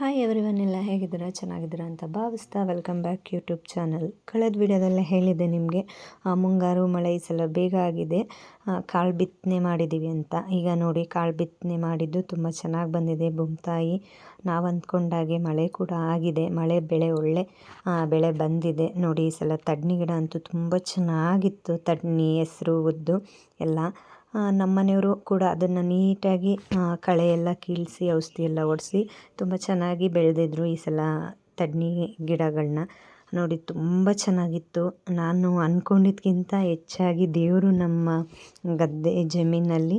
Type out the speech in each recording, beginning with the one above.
Hi ಎವ್ರಿವನ್ನೆಲ್ಲ ಹೇಗಿದ್ದೀರಾ? ಚೆನ್ನಾಗಿದ್ದೀರಾ ಅಂತ ಭಾವಿಸ್ತಾ ವೆಲ್ಕಮ್ ಬ್ಯಾಕ್ ಯೂಟ್ಯೂಬ್ ಚಾನಲ್ ಕಳೆದ ವಿಡಿಯೋದಲ್ಲೇ ಹೇಳಿದೆ ನಿಮಗೆ ಮುಂಗಾರು ಮಳೆ ಈ ಸಲ ಬೇಗ ಆಗಿದೆ. ಕಾಳು ಬಿತ್ತನೆ ಮಾಡಿದ್ದೀವಿ ಅಂತ. ಈಗ ನೋಡಿ ಕಾಳು ಬಿತ್ತನೆ ಮಾಡಿದ್ದು ತುಂಬ ಚೆನ್ನಾಗಿ ಬಂದಿದೆ ಬೊಮ್ತಾಯಿ ನಾವು ಅಂದ್ಕೊಂಡಾಗೆ ಮಳೆ ಕೂಡ ಆಗಿದೆ. ಮಳೆ ಬೆಳೆ ಒಳ್ಳೆ ಬೆಳೆ ಬಂದಿದೆ. ನೋಡಿ ಈ ಸಲ ತಡ್ನಿ ಗಿಡ ಅಂತೂ ತುಂಬ ಚೆನ್ನಾಗಿತ್ತು. ತಡ್ನಿ, ಹೆಸರು, ಉದ್ದು ಎಲ್ಲ. ನಮ್ಮ ಮನೆಯವರು ಕೂಡ ಅದನ್ನು ನೀಟಾಗಿ ಕಳೆ ಎಲ್ಲ ಕೀಳಿಸಿ ಔಷಧಿ ಎಲ್ಲ ಹೊಡ್ಸಿ ತುಂಬ ಚೆನ್ನಾಗಿ ಬೆಳೆದಿದ್ರು ಈ ಸಲ ತಡ್ನಿ ಗಿಡಗಳನ್ನ ನೋಡಿ, ತುಂಬ ಚೆನ್ನಾಗಿತ್ತು. ನಾನು ಅಂದ್ಕೊಂಡಿದ್ಕಿಂತ ಹೆಚ್ಚಾಗಿ ದೇವರು ನಮ್ಮ ಗದ್ದೆ ಜಮೀನಲ್ಲಿ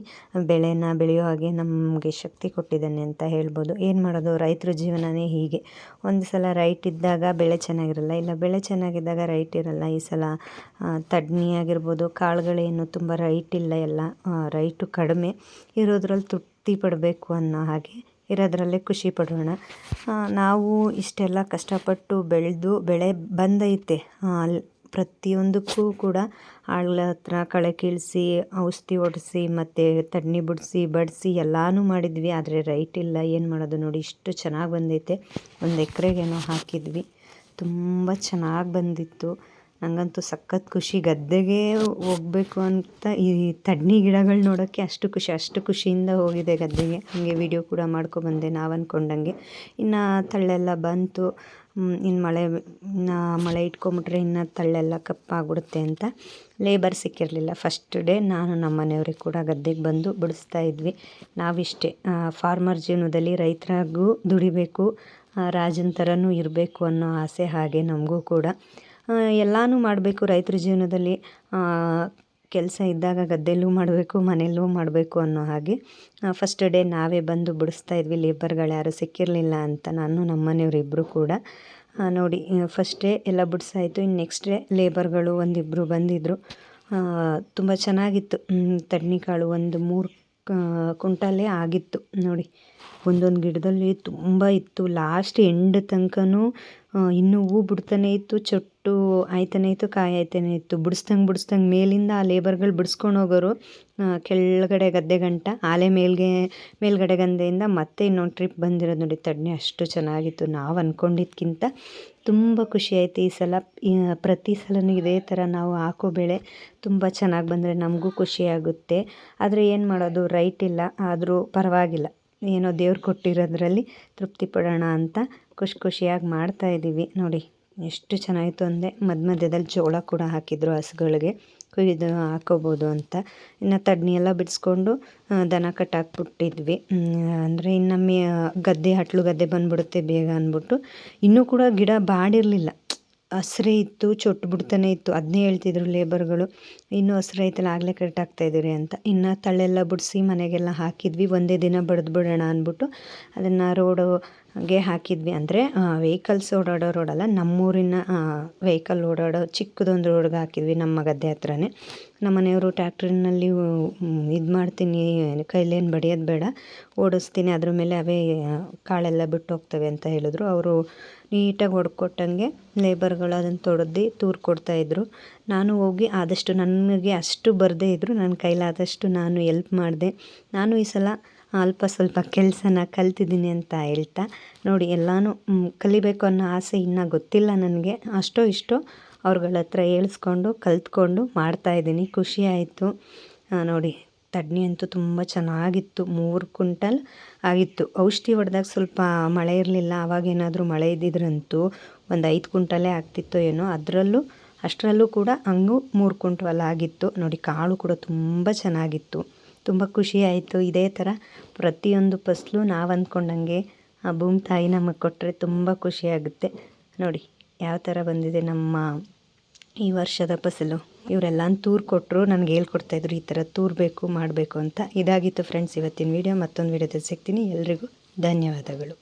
ಬೆಳೆನ ಬೆಳೆಯೋ ಹಾಗೆ ನಮಗೆ ಶಕ್ತಿ ಕೊಟ್ಟಿದ್ದಾನೆ ಅಂತ ಹೇಳ್ಬೋದು. ಏನು ಮಾಡೋದು, ರೈತರ ಜೀವನನೇ ಹೀಗೆ. ಒಂದು ಸಲ ರೈಟ್ ಇದ್ದಾಗ ಬೆಳೆ ಚೆನ್ನಾಗಿರಲ್ಲ, ಇಲ್ಲ ಬೆಳೆ ಚೆನ್ನಾಗಿದ್ದಾಗ ರೈಟ್ ಇರಲ್ಲ. ಈ ಸಲ ತಡ್ನಿ ಆಗಿರ್ಬೋದು, ಕಾಳುಗಳೇನು ತುಂಬ ರೈಟ್ ಇಲ್ಲ ಎಲ್ಲ ರೈಟು ಕಡಿಮೆ ಇರೋದ್ರಲ್ಲಿ ತೃಪ್ತಿ ಪಡಬೇಕು ಅನ್ನೋ ಹಾಗೆ ಇರೋದ್ರಲ್ಲೇ ಖುಷಿ ಪಡೋಣ. ನಾವು ಇಷ್ಟೆಲ್ಲ ಕಷ್ಟಪಟ್ಟು ಬೆಳೆದು ಬೆಳೆ ಬಂದೈತೆ. ಪ್ರತಿಯೊಂದಕ್ಕೂ ಕೂಡ ಆಳುಗಳ ಹತ್ರ ಕಳೆ ಕೀಳಿಸಿ, ಔಷಧಿ ಹೊಡೆಸಿ ಮತ್ತು ತಣ್ಣಿ ಬಿಡಿಸಿ, ಬಡಿಸಿ ಎಲ್ಲನೂ ಮಾಡಿದ್ವಿ. ಆದರೆ ರೈಟ್ ಇಲ್ಲ. ಏನು ಮಾಡೋದು ನೋಡಿ, ಇಷ್ಟು ಚೆನ್ನಾಗಿ ಬಂದೈತೆ. ಒಂದು ಎಕರೆಗೇನೋ ಹಾಕಿದ್ವಿ. ತುಂಬ ಚೆನ್ನಾಗಿ ಬಂದಿತ್ತು. ನನಗಂತೂ ಸಖತ್ ಖುಷಿ. ಗದ್ದೆಗೆ ಹೋಗ್ಬೇಕು ಅಂತ ಈ ತಡ್ನಿ ಗಿಡಗಳು ನೋಡೋಕ್ಕೆ ಅಷ್ಟು ಖುಷಿ, ಅಷ್ಟು ಖುಷಿಯಿಂದ ಹೋಗಿದೆ ಗದ್ದೆಗೆ. ಹಾಗೆ ವಿಡಿಯೋ ಕೂಡ ಮಾಡ್ಕೊಬಂದೆ ನಾವು ಅಂದ್ಕೊಂಡಂಗೆ ಇನ್ನು ತಳ್ಳೆಲ್ಲ ಬಂತು. ಇನ್ನು ಮಳೆ ಇನ್ನು ಮಳೆ ಇಟ್ಕೊಂಬಿಟ್ರೆ ಇನ್ನು ತಳ್ಳೆಲ್ಲ ಕಪ್ಪಾಗ್ಬಿಡುತ್ತೆ ಅಂತ ಲೇಬರ್ ಸಿಕ್ಕಿರಲಿಲ್ಲ. ಫಸ್ಟ್ ಡೇ ನಾನು ನಮ್ಮ ಮನೆಯವ್ರಿಗೆ ಕೂಡ ಗದ್ದೆಗೆ ಬಂದು ಬಿಡಿಸ್ತಾ ಇದ್ವಿ. ನಾವಿಷ್ಟೇ ಫಾರ್ಮರ್ ಜೀವನದಲ್ಲಿ ರೈತರಾಗೂ ದುಡಿಬೇಕು ರಾಜನ ಥರನೂ ಇರಬೇಕು ಅನ್ನೋ ಆಸೆ ಹಾಗೆ ನಮಗೂ ಕೂಡ. ಎಲ್ಲನೂ ಮಾಡಬೇಕು ರೈತರ ಜೀವನದಲ್ಲಿ. ಕೆಲಸ ಇದ್ದಾಗ ಗದ್ದೆಲ್ಲೂ ಮಾಡಬೇಕು, ಮನೆಯಲ್ಲೂ ಮಾಡಬೇಕು ಅನ್ನೋ ಹಾಗೆ. ಫಸ್ಟ್ ಡೇ ನಾವೇ ಬಂದು ಬಿಡಿಸ್ತಾ ಇದ್ವಿ ಲೇಬರ್ಗಳು ಯಾರೂ ಸಿಕ್ಕಿರಲಿಲ್ಲ ಅಂತ ನಾನು, ನಮ್ಮ ಮನೆಯವ್ರು ಕೂಡ. ನೋಡಿ ಫಸ್ಟ್ ಡೇ ಎಲ್ಲ ಬಿಡಿಸಾಯಿತು ಇನ್ನು ನೆಕ್ಸ್ಟ್ ಡೇ ಲೇಬರ್ಗಳು ಒಂದಿಬ್ಬರು ಬಂದಿದ್ದರು ತುಂಬ ಚೆನ್ನಾಗಿತ್ತು. ತಡ್ನಿಕಾಳು ಒಂದು ಮೂರು ಕುಂಟಾಲೇ ಆಗಿತ್ತು, ನೋಡಿ. ಒಂದೊಂದು ಗಿಡದಲ್ಲಿ ತುಂಬ ಇತ್ತು. ಲಾಸ್ಟ್ ಎಂಡ್ ತನಕನೂ ಇನ್ನೂ ಹೂ ಬಿಡ್ತಾನೆ ಇತ್ತು ಚೊಟ್ಟು ಆಯ್ತಾನೆ ಇತ್ತು, ಕಾಯಿ ಆಯ್ತಾನೆ ಇತ್ತು. ಬಿಡಿಸ್ದಂಗೆ ಬಿಡಿಸ್ದಂಗೆ ಮೇಲಿಂದ ಆ ಲೇಬರ್ಗಳು ಬಿಡಿಸ್ಕೊಂಡು ಹೋಗೋರು ಕೆಳಗಡೆ ಗದ್ದೆ ಗಂಟ, ಆಲೆ ಮೇಲ್ಗೆ, ಮೇಲ್ಗಡೆ ಗಂದೆಯಿಂದ ಮತ್ತೆ ಇನ್ನೊಂದು ಟ್ರಿಪ್ ಬಂದಿರೋದು ನೋಡಿ ತಡ್ನೆ, ಅಷ್ಟು ಚೆನ್ನಾಗಿತ್ತು. ನಾವು ಅಂದ್ಕೊಂಡಿದ್ಕಿಂತ ತುಂಬ ಖುಷಿ ಆಯಿತು ಈ ಸಲ. ಪ್ರತಿ ಸಲವೂ ಇದೇ ಥರ ನಾವು ಹಾಕೋ ಬೆಳೆ ತುಂಬ ಚೆನ್ನಾಗಿ ಬಂದರೆ ನಮಗೂ ಖುಷಿಯಾಗುತ್ತೆ ಆದರೆ ಏನು ಮಾಡೋದು, ರೈಟ್ ಇಲ್ಲ, ಆದರೂ ಪರವಾಗಿಲ್ಲ. ಏನೋ ದೇವ್ರು ಕೊಟ್ಟಿರೋದ್ರಲ್ಲಿ ತೃಪ್ತಿ ಪಡೋಣ ಅಂತ ಖುಷಿ ಖುಷಿಯಾಗಿ ಮಾಡ್ತಾಯಿದ್ದೀವಿ ನೋಡಿ. ಎಷ್ಟು ಚೆನ್ನಾಗಿತ್ತು ಅಂದರೆ ಮಧ್ಯ ಮಧ್ಯದಲ್ಲಿ ಜೋಳ ಕೂಡ ಹಾಕಿದ್ರು ಹಸುಗಳಿಗೆ. ಕುಯ್ದು ಹಾಕೋಬೋದು ಅಂತ. ಇನ್ನು ತಡ್ನಿ ಎಲ್ಲ ಬಿಡಿಸ್ಕೊಂಡು ದನ ಕಟ್ಟಾಕ್ಬಿಟ್ಟಿದ್ವಿ. ಅಂದರೆ ಇನ್ನು ಮೇ ಗದ್ದೆ, ಹಟ್ಲು ಗದ್ದೆ ಬಂದುಬಿಡುತ್ತೆ ಬೇಗ ಅಂದ್ಬಿಟ್ಟು. ಇನ್ನೂ ಕೂಡ ಗಿಡ ಬಾಡಿರಲಿಲ್ಲ. ಹಸ್ರೇ ಇತ್ತು, ಚೊಟ್ಟು ಬಿಡ್ತಾನೆ ಇತ್ತು. ಅದನ್ನೇ ಹೇಳ್ತಿದ್ರು ಲೇಬರ್ಗಳು ಇನ್ನೂ ಹಸ್ರೆ ಐತಲ್ಲ, ಆಗಲೇ ಕರೆಕ್ಟ್ ಇದ್ದೀರಿ ಅಂತ. ಇನ್ನು ತಳ್ಳೆಲ್ಲ ಬಿಡಿಸಿ ಮನೆಗೆಲ್ಲ ಹಾಕಿದ್ವಿ. ಒಂದೇ ದಿನ ಬಡ್ದು ಬಿಡೋಣ ಅಂದ್ಬಿಟ್ಟು ಅದನ್ನು ರೋಡು ಗೆ ಹಾಕಿದ್ವಿ. ಅಂದರೆ ವೆಹಿಕಲ್ಸ್ ಓಡಾಡೋ ರೋಡಲ್ಲ ನಮ್ಮೂರಿನ ವೆಹಿಕಲ್ ಓಡಾಡೋ ಚಿಕ್ಕದೊಂದು ರೋಡ್ಗೆ ಹಾಕಿದ್ವಿ ನಮ್ಮ ಗದ್ದೆ ಹತ್ರನೇ. ನಮ್ಮ ಮನೆಯವರು ಟ್ಯಾಕ್ಟ್ರಿನಲ್ಲಿ ಇದು ಮಾಡ್ತೀನಿ ಕೈಲೇನು ಬಡಿಯೋದು ಬೇಡ, ಓಡಿಸ್ತೀನಿ, ಅದ್ರ ಮೇಲೆ ಅವೇ ಕಾಳೆಲ್ಲ ಬಿಟ್ಟು ಹೋಗ್ತವೆ ಅಂತ ಹೇಳಿದ್ರು. ಅವರು ನೀಟಾಗಿ ಹೊಡ್ಕೊಟ್ಟಂಗೆ ಲೇಬರ್ಗಳು ಅದನ್ನು ತೊಡ್ದು ತೂರು ಕೊಡ್ತಾಯಿದ್ರು ನಾನು ಹೋಗಿ ಆದಷ್ಟು ನನಗೆ ಅಷ್ಟು ಬರದೇ ಇದ್ದರು ನನ್ನ ಕೈಲಾದಷ್ಟು ನಾನು ಎಲ್ಪ್ ಮಾಡಿದೆ. ನಾನು ಈ ಸಲ ಅಲ್ಪ ಸ್ವಲ್ಪ ಕೆಲಸನ ಕಲ್ತಿದ್ದೀನಿ ಅಂತ ಹೇಳ್ತಾ, ನೋಡಿ ಎಲ್ಲನೂ ಕಲಿಬೇಕು ಅನ್ನೋ ಆಸೆ ಇನ್ನೂ ಗೊತ್ತಿಲ್ಲ ನನಗೆ. ಅಷ್ಟೋ ಇಷ್ಟೋ ಅವ್ರುಗಳ ಹತ್ರ ಹೇಳಿಸ್ಕೊಂಡು, ಕಲಿತ್ಕೊಂಡು ಮಾಡ್ತಾಯಿದ್ದೀನಿ ಖುಷಿ ಆಯಿತು. ನೋಡಿ, ತಡ್ನಿ ಅಂತೂ ತುಂಬ ಚೆನ್ನಾಗಿತ್ತು. ಮೂರು ಕ್ವಿಂಟಲ್ ಆಗಿತ್ತು. ಔಷಧಿ ಹೊಡೆದಾಗ ಸ್ವಲ್ಪ ಮಳೆ ಇರಲಿಲ್ಲ. ಆವಾಗೇನಾದರೂ ಮಳೆ ಇದ್ದಿದ್ರಂತೂ ಒಂದು ಐದು ಕ್ವಿಂಟಲೇ ಆಗ್ತಿತ್ತೋ ಏನೋ, ಅದರಲ್ಲೂ, ಅಷ್ಟರಲ್ಲೂ ಕೂಡ ಹಂಗೂ ಮೂರು ಕುಂಟಲ್ ಆಗಿತ್ತು. ನೋಡಿ, ಕಾಳು ಕೂಡ ತುಂಬ ಚೆನ್ನಾಗಿತ್ತು. ತುಂಬ ಖುಷಿ ಆಯಿತು. ಇದೇ ಥರ ಪ್ರತಿಯೊಂದು ಫಸ್ಲು ನಾವು ಅಂದ್ಕೊಂಡಂಗೆ ಆ ಭೂಮಿ ತಾಯಿ ನಮಗೆ ಕೊಟ್ಟರೆ ತುಂಬ ಖುಷಿಯಾಗುತ್ತೆ ನೋಡಿ, ಯಾವ ಥರ ಬಂದಿದೆ ನಮ್ಮ ಈ ವರ್ಷದ ಫಸಲು. ಇವರೆಲ್ಲ ತೂರು ಕೊಟ್ಟರು ನನಗೆ ಹೇಳ್ಕೊಡ್ತಾಯಿದ್ರು ಈ ಥರ ತೂರಬೇಕು, ಮಾಡಬೇಕು ಅಂತ. ಇದಾಗಿತ್ತು ಫ್ರೆಂಡ್ಸ್ ಇವತ್ತಿನ ವೀಡಿಯೋ ಮತ್ತೊಂದು ವೀಡಿಯೋದಲ್ಲಿ ಸಿಗ್ತೀನಿ. ಎಲ್ರಿಗೂ ಧನ್ಯವಾದಗಳು.